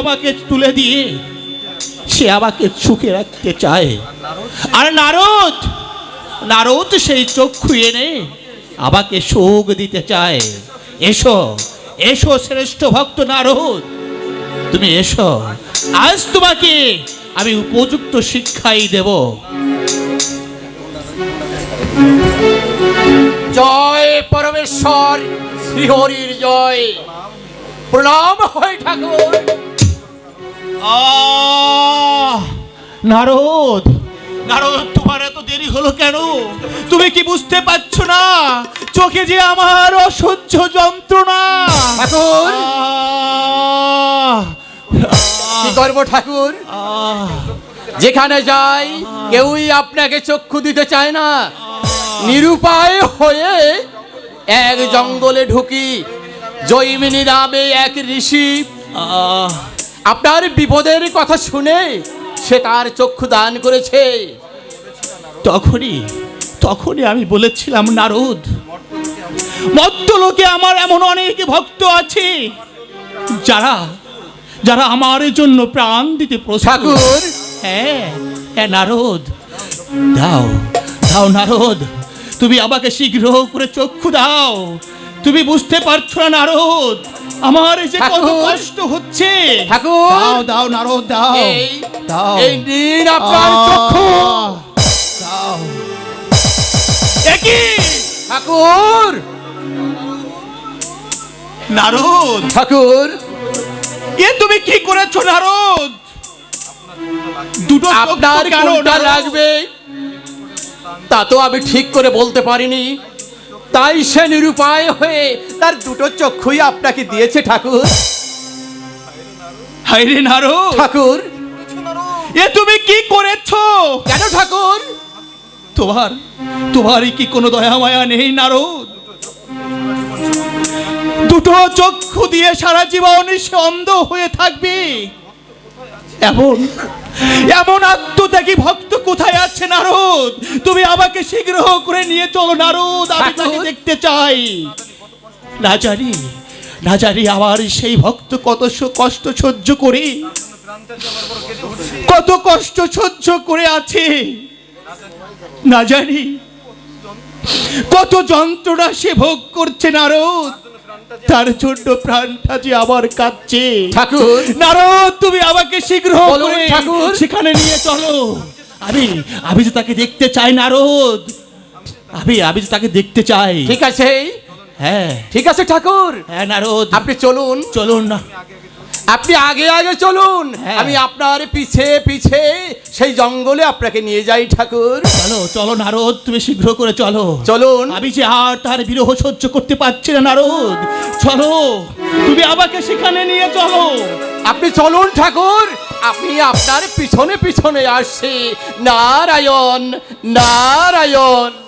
আমাকে তুলে দিয়ে, সে আমাকে সুখে রাখতে চায়। আর নারদ নারদ সেই চক্ষু এনে আমাকে সুখ দিতে চায়। এসো এসো শ্রেষ্ঠ ভক্ত নারদ, তুমি এসো। আজ তোমাকে আমি উপযুক্ত শিক্ষাই দেব। জয় পরমেশ্বর, শ্রীহরির জয়। প্রণাম হয় ঠাকুর। নারদ নারদ তোমার এত দেরি হলো কেন? তুমি কি বুঝতে পারছ না? চোখে যে আমার অসহ্য যন্ত্রণা। ঠাকুর! কি করব ঠাকুর? যেখানে যাই কেউই আপনাকে চক্ষু দিতে চায় না। নিরুপায় হয়ে এক জঙ্গলে ঢুকি। জৈমিনী নামে এক ঋষি। আপনার বিপদের কথা শুনে সে তার চক্ষু দান করেছে। তখনই তখনই আমি বলেছিলাম নারদ মত্তলোকে আমার এমন অনেক ভক্ত আছে যারা যারা আমার জন্য প্রাণ দিতে প্রস্তুত। ঠাকুর! হ্যাঁ হ্যাঁ নারদ। দাও দাও নারদ। তুমি আমাকে শীঘ্র করে চক্ষু দাও। তুমি বুঝতে পারছ না নারদ। আমার যে কত কষ্ট হচ্ছে। ঠাকুর। দাও দাও নারদ দাও। দাও। এই দিন আপনার চক্ষু। দাও। একই ঠাকুর। নারদ। ঠাকুর। এ তুমি কি করেছ নারদ? দুটো আপনার কেন, লাগবে? তা তো আমি ঠিক করে বলতে পারিনি। তাই সে নিরুপায় হয়ে তার দুটো চক্ষুই আপনাকে দিয়েছে ঠাকুর। হায় রে নারদ ঠাকুর এ তুমি কি করেছ? কেন ঠাকুর? তোমার তোমারই কি কোনো দয়া মায়া নেই নারদ দুটো চক্ষু দিয়ে সারা জীবন সে অন্ধ হয়ে থাকবে। এমন এমন আত্মত্যাগী ভক্ত কোথায় আছে নারদ? তুমি আমাকে শীঘ্র করে নিয়ে চলো নারদ আমি তাকে দেখতে চাই। না জানি না জানি আমার সেই ভক্ত কত কষ্ট সহ্য করে কত কষ্ট সহ্য করে আছে। না জানি কত যন্ত্রণা সে ভোগ করছে নারদ? তার জন্য প্রাণটা যে আবার কাঁদছে। ঠাকুর। নারদ তুমি আমাকে শীঘ্র ঠাকুর। সেখানে নিয়ে চলো। আমি আমি যে তাকে দেখতে চাই নারদ। আমি আমি যে তাকে দেখতে চাই। ঠিক আছে। হ্যাঁ। ঠিক আছে ঠাকুর। হ্যাঁ নারদ। আপনি চলুন। চলুন না। আপনি আগে আগে চলুন। হ্যাঁ। আমি আপনার পিছে পিছে সেই জঙ্গলে আপনাকে নিয়ে যাই ঠাকুর। চলো চলো নারদ তুমি শীঘ্র করে চলো। চলুন। আমি যে আর তার বিরহ সহ্য করতে পারছি না নারদ। চলো তুমি আমাকে সেখানে নিয়ে চলো। আপনি চলুন ঠাকুর। আমি আপনার পিছনে পিছনে আসছি। নারায়ণ নারায়ণ।